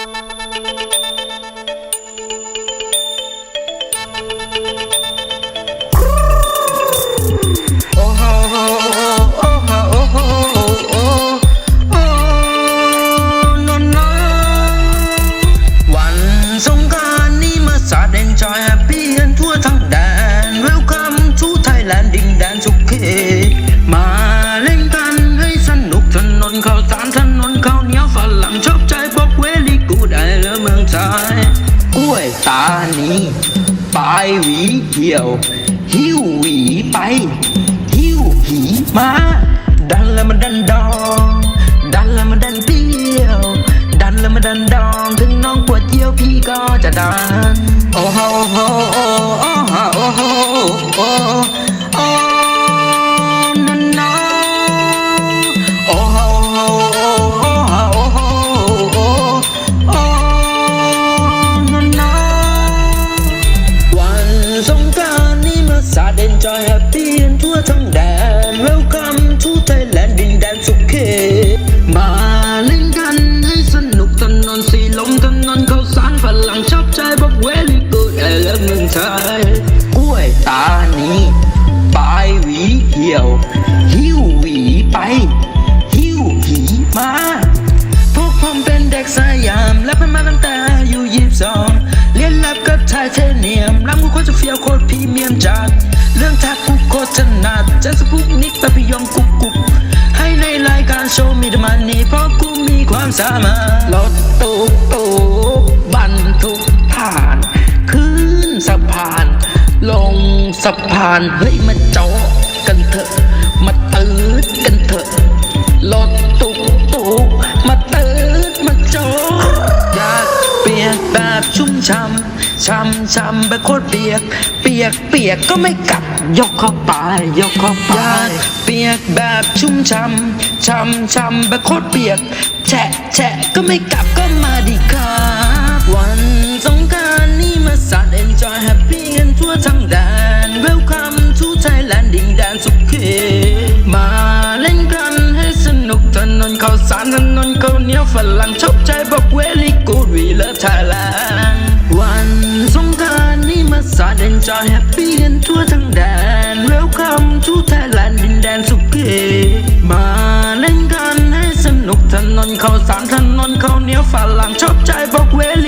โอ้โนีปลายหวีเหี่ยว หิ้วหวีไป หิ้วหีมา ดันแล้วมันดันดอง ดันแล้วมันดันเตี้ยว ดันแล้วมันดันดอง ถึงน้องปวดเยี่ยวพี่ก็จะดัน โอ้โหโอ้โหโอ้โหโอ้โห จอยแฮปปี้กันทั่วทั้งแดน Welcome to Thailand ดินแดนสุขเขมาเล่นกันให้สนุกถนนสีลมถนนเข้าสารฝรั่งชอบใจบอกเวลีกูดไอเลิฟเมืองไทยกล้วยตานีปลายหวีเหี่ยว หิ้วหวีไป หิ้วหีมาพวกผมเป็นเด็กสยามและเป็นมาตั้งแต่อายุยี่สิบสองเรียนแลบกับไทเทเนียมรำกูโค ตรจะเฟี้ยวโคตรพรีเมียมจัดเรื่องทักกูโคตรถนัดจะสปุกนิกไปพยองกุกกุกให้ในรายการโชว์มีดมันนี่เพราะกูมีความสามารถรถตุกตุกบรรทุกผ่านขึ้นสะพาน ลงสะพานเฮ้ยมาโจาะกันเถอะมาตืดกันเถอะ กแบบชุ่มช่ำช่ำช่ำแบบโคตรเปียก เปียกเปียกก็ไม่กลับยกเข้าไป ยกเข้าไปอยากเปียกแบบชุ่มช่ำช่ำช่ำแบบโคตรเปียก แฉะแฉะก็ไม่กลับก็มาดีครับวันสงกรารนี่มาสาด enjoy happy กันทั่วทั้งแดน Welcome to Thailand ดินแดนสุขเขตมาเล่นกันให้สนุกถนนข้าวสารถนนข้าวเหนียวฝรั่งชอบใจบอกเวลีกูดวีเลิฟไทย สาด enjoy happy กันทั่วทั้งแดนเวลคัมทูไทยแลนด์ดินแดนสุขเขตมาเล่นกันให้สนุกถนนข้าวสารถนนข้าวเหนียวฝรั่งชอบใจบอกเวล